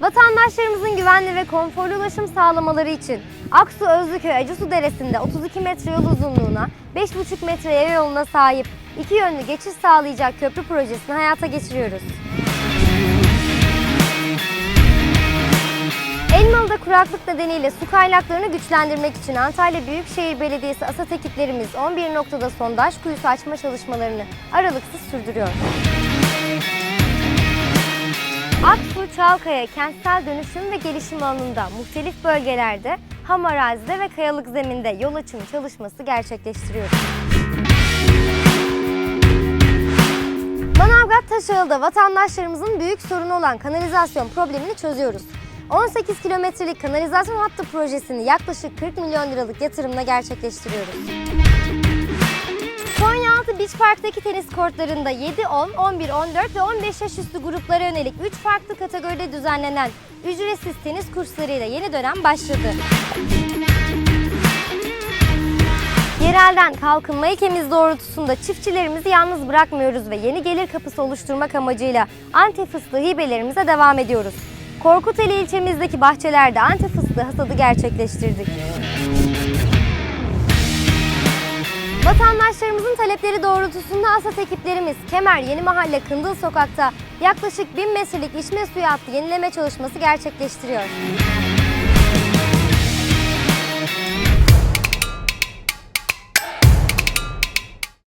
Vatandaşlarımızın güvenli ve konforlu ulaşım sağlamaları için Aksu Özlüköy Acısu Deresi'nde 32 metre yol uzunluğuna 5,5 metre yaya yoluna sahip iki yönlü geçiş sağlayacak köprü projesini hayata geçiriyoruz. Elmalı'da kuraklık nedeniyle su kaynaklarını güçlendirmek için Antalya Büyükşehir Belediyesi ASAT ekiplerimiz 11 noktada sondaj kuyusu açma çalışmalarını aralıksız sürdürüyor. Aksu Çalkaya kentsel dönüşüm ve gelişim alanında muhtelif bölgelerde ham arazide ve kayalık zeminde yol açımı çalışması gerçekleştiriyoruz. Manavgat Taşağı'da vatandaşlarımızın büyük sorunu olan kanalizasyon problemini çözüyoruz. 18 kilometrelik kanalizasyon hattı projesini yaklaşık 40 milyon liralık yatırımla gerçekleştiriyoruz. Konyaaltı Beach Park'taki tenis kortlarında 7, 10, 11, 14 ve 15 yaş üstü gruplara yönelik 3 farklı kategoride düzenlenen ücretsiz tenis kurslarıyla yeni dönem başladı. Yerelden kalkınma ilkemiz doğrultusunda çiftçilerimizi yalnız bırakmıyoruz ve yeni gelir kapısı oluşturmak amacıyla Antep fıstığı hibelerimize devam ediyoruz. Korkuteli ilçemizdeki bahçelerde Antep fıstığı hasadı gerçekleştirdik. Vatandaşlarımızın talepleri doğrultusunda ASAT ekiplerimiz Kemer Yeni Mahalle Kındıl Sokak'ta yaklaşık 1000 metrelik içme suyu hattı yenileme çalışması gerçekleştiriyor.